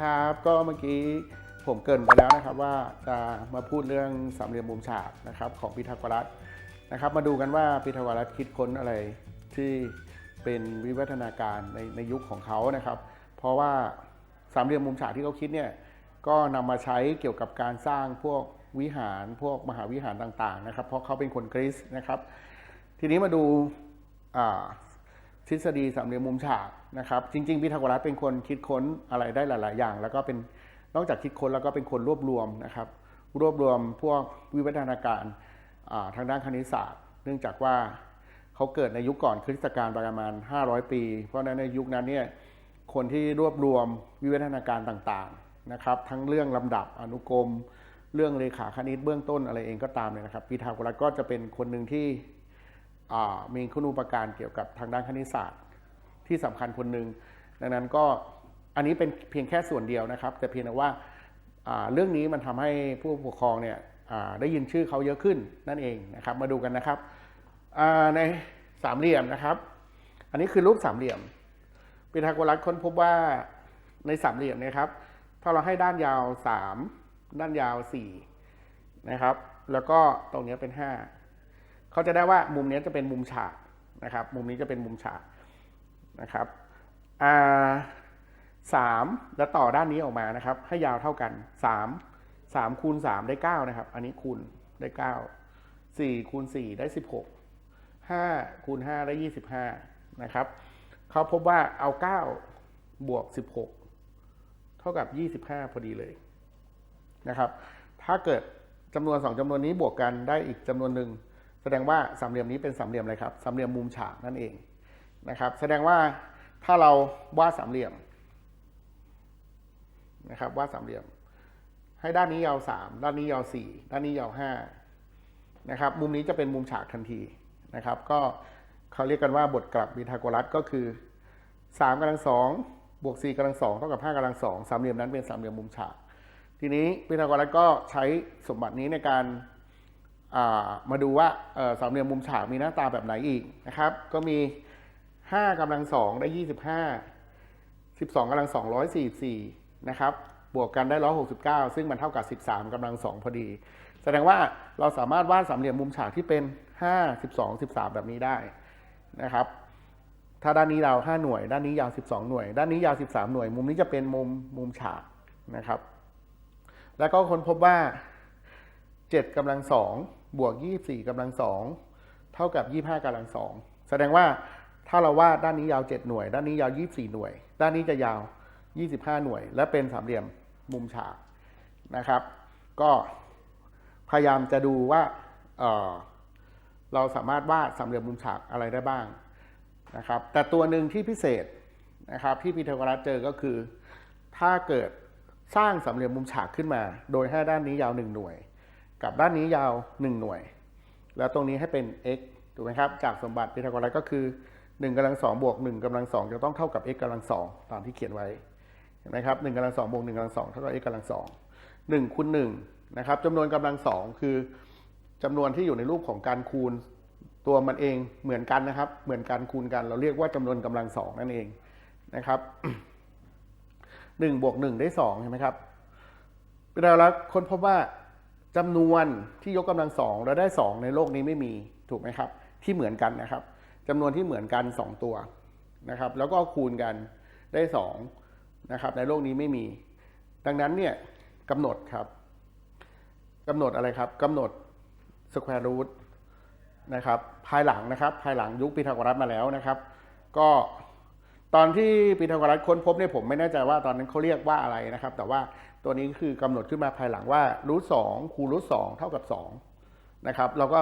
ครับ ก็เมื่อกี้ผมเกินไปแล้วนะครับว่าจะมาพูดเรื่องสามเหลี่ยมมุมฉากนะครับของพีทาโกรัสนะครับ มาดูกันว่าพีทาโกรัสคิดค้นอะไรที่เป็นวิวัฒนาการในในยุคของเขานะครับ เพราะว่าสามเหลี่ยมมุมฉากที่เขาคิดเนี่ยก็นำมาใช้เกี่ยวกับการสร้างพวกวิหารพวกมหาวิหารต่างๆนะครับ เพราะเขาเป็นคนกรีซนะครับ ทีนี้มาดูอ่า ทฤษฎีสามเหลี่ยมมุมฉากนะครับจริงๆพีทาโกรัสเป็นคนคิดค้นอะไรได้หลาย ๆ อย่าง แล้วก็เป็นนอกจากคิดค้นแล้วก็เป็นคนรวบรวมนะครับ รวบรวมพวกวิวัฒนาการทางด้านคณิตศาสตร์ เนื่องจากว่าเขาเกิดในยุคก่อนคริสตกาลประมาณ 500 ปี เพราะฉะนั้นในยุคนั้นเนี่ยคนที่รวบรวมวิวัฒนาการต่างๆนะครับ ทั้งเรื่องลำดับอนุกรม เรื่องเลขาคณิตเบื้องต้นอะไรเองก็ตามเลยนะครับพีทาโกรัสก็จะเป็นคนหนึ่งที่ มีคุณูปการเกี่ยวกับทางด้านคณิตศาสตร์ ที่สำคัญคนหนึ่งดังนั้นก็อันนี้เป็นเพียงแค่ส่วนเดียวนะครับ แต่เพียงแต่ว่าเรื่องนี้มันทำให้ผู้ปกครองเนี่ยได้ยินชื่อเขาเยอะขึ้นนั่นเองนะครับ มาดูกันนะครับในสามเหลี่ยมนะครับ อันนี้คือรูปสามเหลี่ยมพีทาโกรัสค้นพบว่าในสามเหลี่ยมนยครับ ถ้าเราให้ด้านยาว 3 ด้านยาว 4 นะครับ แล้วก็ตรงเนี้ยเป็น 5 เขาจะได้ว่ามุมนี้จะเป็นมุมฉากนะครับ มุมนี้จะเป็นมุมฉากนะครับสามแล้วต่อด้านนี้ออกมานะครับ ให้ยาวเท่ากันสามสามคูณสามได้เก้านะครับ อันนี้คูณได้เก้าสี่คูณสี่ได้สิบหกห้าคูณห้าได้ยี่สิบห้านะครับเขาพบว่าเอาเก้าบวกสิบหกเท่ากับยี่สิบห้าพอดีเลยนะครับ ถ้าเกิดจำนวนสองจำนวนนี้บวกกันได้อีกจำนวนหนึ่ง แสดงว่าสามเหลี่ยมนี้เป็นสามเหลี่ยมอะไรครับสามเหลี่ยมมุมฉากนั่นเองนะครับแสดงว่าถ้าเราวาดสามเหลี่ยมนะครับวาดสามเหลี่ยม ให้ด้านนี้ยาวสามด้านนี้ยาวสี่ด้านนี้ยาวห้านะครับมุมนี้จะเป็นมุมฉากทันทีนะครับ ก็เขาเรียกกันว่าบทกลับพีทาโกรัสก็คือสามกำลังสองบวกสี่กำลังสองเท่ากับห้ากำลังสองสามเหลี่ยมนั้นเป็นสามเหลี่ยมมุมฉาก ทีนี้พีทาโกรัสก็ใช้สมบัตินี้ในการ มาดูว่าสามเหลี่ยมมุมฉากมีหน้าตาแบบไหนอีกนะครับ ก็มี 5กำลังสองได้ 25 12กำลัง 244 นะครับ บวกกันได้ 169 ซึ่งมันเท่ากับ 13กำลัง2พอดี แสดงว่าเราสามารถวาดสามเหลี่ยมมุมฉากที่เป็น 5 12 13 แบบนี้ได้นะครับ ถ้าด้านนี้เรา 5 หน่วย ด้านนี้ยาว 12 หน่วย ด้านนี้ยาว 13 หน่วย มุมนี้จะเป็นมุมมุมฉากนะครับ แล้วก็ค้นพบว่า7กำลังสอง บวก 24กำลังสองเท่ากับ 25กำลังสองแสดงว่าถ้าเราวาดด้านนี้ยาว 7 หน่วย ด้านนี้ยาว 24 หน่วย ด้านนี้จะยาว 25 หน่วย และเป็นสามเหลี่ยมมุมฉากนะครับ ก็พยายามจะดูว่าเเราสามารถวาดสามเหลี่ยมมุมฉากอะไรได้บ้างนะครับ แต่ตัวหนึ่งที่พิเศษนะครับที่พีทาโกรัสเจอก็คือ ถ้าเกิดสร้างสามเหลี่ยมมุมฉากขึ้นมา โดยให้ด้านนี้ยาว 1 หน่วย กับด้านนี้ยาว 1 หน่วย แล้วตรงนี้ให้เป็น x ถูกไหมครับ จากสมบัติพีทาโกรัสก็คือ 1กำลัง2บวก1กำลัง2จะต้องเท่ากับ x กำลัง2ตามที่เขียนไว้เห็นไหมครับ1กำลัง2บวก1กำลัง2เท่ากับ x กำลัง2 1คูณ1นะครับจำนวนกำลัง 2 คือจำนวนที่อยู่ในรูปของการคูณตัวมันเองเหมือนกันนะครับ เหมือนการคูณกัน เราเรียกว่าจำนวนกำลัง 2 นั่นเองนะครับ1บวก1ได้2เห็นไหมครับเราแล้วค้นพบว่า จำนวนที่ยกกำลังสองแล้วได้สองในโลกนี้ไม่มีถูกไหมครับ ที่เหมือนกันนะครับจำนวนที่เหมือนกันสองตัวนะครับ แล้วก็คูณกันได้สองนะครับ ในโลกนี้ไม่มี ดังนั้นเนี่ยกำหนดครับกำหนดอะไรครับกำหนด square root นะครับ ภายหลังนะครับ ภายหลังยุคพีทาโกรัสมาแล้วนะครับ ก็ ตอนที่พีทาโกรัสค้นพบเนี่ยผมไม่แน่ใจว่าตอนนั้นเขาเรียกว่าอะไรนะครับ แต่ว่าตัวนี้คือกำหนดขึ้นมาภายหลังว่ารูทสองคูณรูทสองเท่ากับสองนะครับเราก็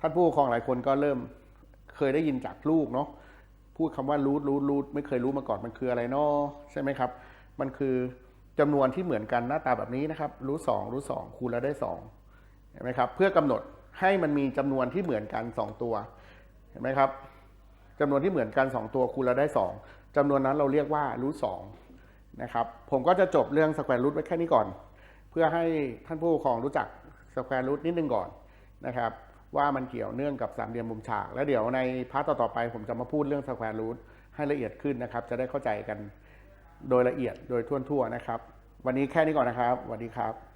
ท่านผู้ปกครองหลายคนก็เริ่มเคยได้ยินจากลูกเนาะพูดคำว่ารูทรูทรูทไม่เคยรู้มาก่อนมันคืออะไรเนาะใช่ไหมครับ มันคือจำนวนที่เหมือนกันหน้าตาแบบนี้นะครับรูทสองรูทสองคูณแล้วได้สองเห็นไหมครับเพื่อกำหนดให้มันมีจำนวนที่เหมือนกันสองตัวเห็นไหมครับ จำนวนที่เหมือนกัน 2 ตัวคูณแล้วได้ 2จำนวนนั้นเราเรียกว่ารูทสองนะครับผมก็จะจบเรื่องสแควร์รูทไว้แค่นี้ก่อน เพื่อให้ท่านผู้ปกครองรู้จักสแควร์รูทนิดนึงก่อนนะครับว่ามันเกี่ยวเนื่องกับสามเหลี่ยมมุมฉาก แล้วเดี๋ยวในพาร์ทต่อๆไป ผมจะมาพูดเรื่องสแควร์รูทให้ละเอียดขึ้นนะครับ จะได้เข้าใจกันโดยละเอียดโดยทั่วๆนะครับ วันนี้แค่นี้ก่อนนะครับสวัสดีครับ